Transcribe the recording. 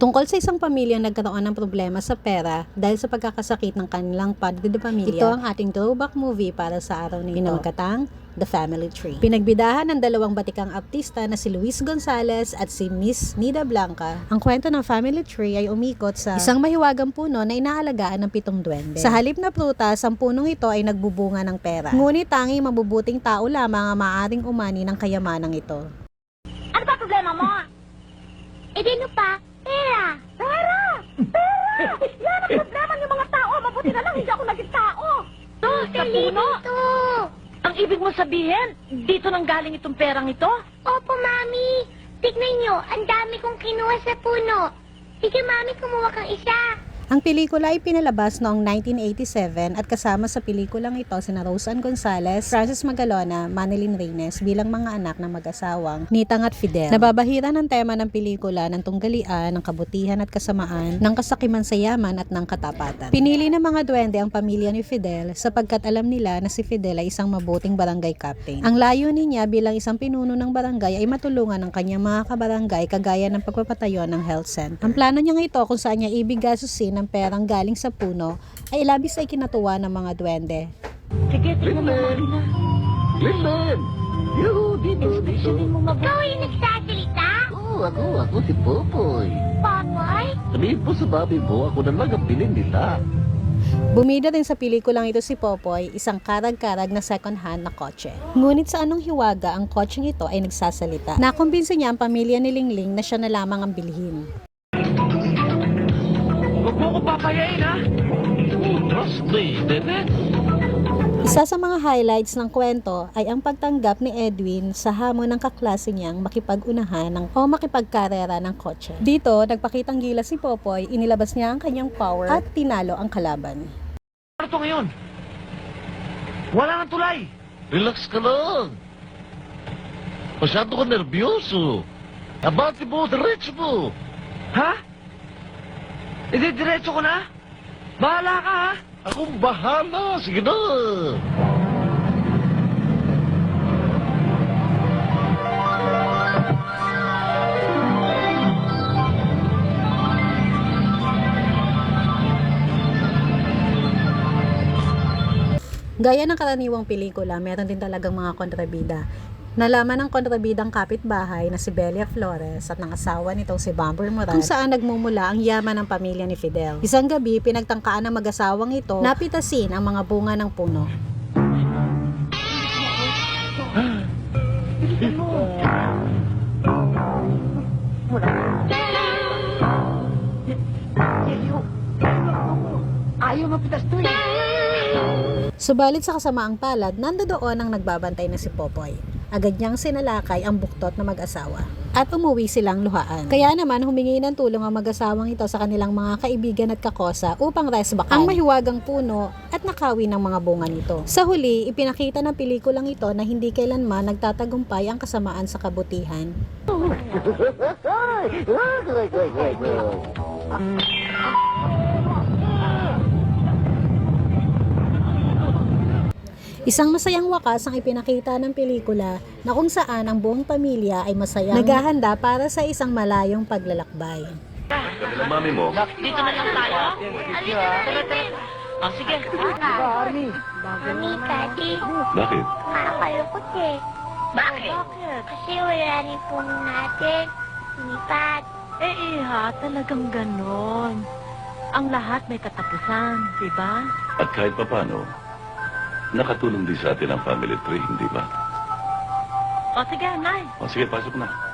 Tungkol sa isang pamilya nagkaroon ng problema sa pera dahil sa pagkakasakit ng kanilang padre de pamilya. Ito ang ating throwback movie para sa araw nito. Pinamagkatang The Family Tree. Pinagbidahan ng dalawang batikang artista na si Luis Gonzalez at si Miss Nida Blanca. Ang kwento ng Family Tree ay umikot sa isang mahiwagang puno na inaalagaan ng pitong duwende. Sa halip na prutas, ang punong ito ay nagbubunga ng pera. Ngunit tanging mabubuting tao lamang ang maaaring umani ng kayamanang ito. Ano ba problema mo? Eh, ano pa? Pera! Pera! Pera! Yan ang problema ng mga tao. Mabuti na lang hindi ako naging tao. To, sa puno? Ang ibig mo sabihin, dito nang galing itong perang ito? Opo, Mami. Tignan nyo, ang dami kong kinuha sa puno. Sige, Mami, kumuha kang isa. Ang pelikula ay pinalabas noong 1987 at kasama sa pelikulang ito sina Roseanne Gonzalez, Francis Magalona, Manilyn Reynes bilang mga anak ng mag-asawang Nitang at Fidel. Nababahira ng tema ng pelikula ng tunggalian, ng kabutihan at kasamaan, ng kasakiman sa yaman at ng katapatan. Pinili ng mga duwende ang pamilya ni Fidel sapagkat alam nila na si Fidel ay isang mabuting barangay captain. Ang layunin niya bilang isang pinuno ng barangay ay matulungan ang kanyang mga kabarangay kagaya ng pagpapatayo ng health center. Ang plano niya ito kung saan niya ibig ang perang galing sa puno ay labis ay kinatuwa ng mga duwende. Sige, tingnan mo na. Linden! Yoo, dito, dito. Ikaw yung nagsasalita? Oo, ako, ako si Popoy. Papoy? Sabihin po sa babi mo, ako na lang ang bilhin nila. Bumida din sa pelikulang ito si Popoy, isang karag-karag na second-hand na kotse. Ngunit sa anong hiwaga ang kotseng ito ay nagsasalita. Nakumbinsi niya ang pamilya ni Lingling na siya na lamang ang bilhin. Huwag mo ko papayain, ha? Trust me, bebe. Isa sa mga highlights ng kwento ay ang pagtanggap ni Edwin sa hamon ng kaklase niyang makipag-unahan ng, o makipagkarera ng kotse. Dito, nagpakitang gila si Popoy, inilabas niya ang kanyang power at tinalo ang kalaban. Ano to ngayon? Wala nang tulay. Relax ka lang. Masyado ka nervyoso. Abante mo, diretso mo. Ha? Ididiretso ko na? Bahala ka, ha? Akong bahala. Sige na. Gaya ng karaniwang pelikula, meron din talagang mga kontrabida. Nalaman ng kontrabidang kapitbahay na si Belia Flores at ng asawa nitong si Bamber Morales kung saan nagmumula ang yaman ng pamilya ni Fidel. Isang gabi, pinagtangkaan ng mag-asawang ito na pitasin ang mga bunga ng puno. Ayaw mapitas to eh. Subalit sa kasamaang palad, nandoon ang nagbabantay na si Popoy. Agad niyang sinalakay ang buktot na mag-asawa. At umuwi silang luhaan. Kaya naman humingi ng tulong ang mag-asawang ito sa kanilang mga kaibigan at kakosa upang resbakan ang mahiwagang puno at nakawi ng mga bunga nito. Sa huli, ipinakita ng pelikulang ito na hindi kailanman nagtatagumpay ang kasamaan sa kabutihan. Isang masayang wakas ang ipinakita ng pelikula na kung saan ang buong pamilya ay masayang naghahanda para sa isang malayong paglalakbay. Kanila mami mo. Dito na lang tayo. Alika na, baby. Ah, sige. Mami, Daddy. Bakit? Nakakalukot eh. Bakit? Kasi wala rin puno natin. Lumipat. Eh, iha, talagang ganon. Ang lahat may katapusan, di ba? At kahit papano, nakatulong din sa atin ang family tree, hindi ba? O sige, Nay. O sige, pasok na.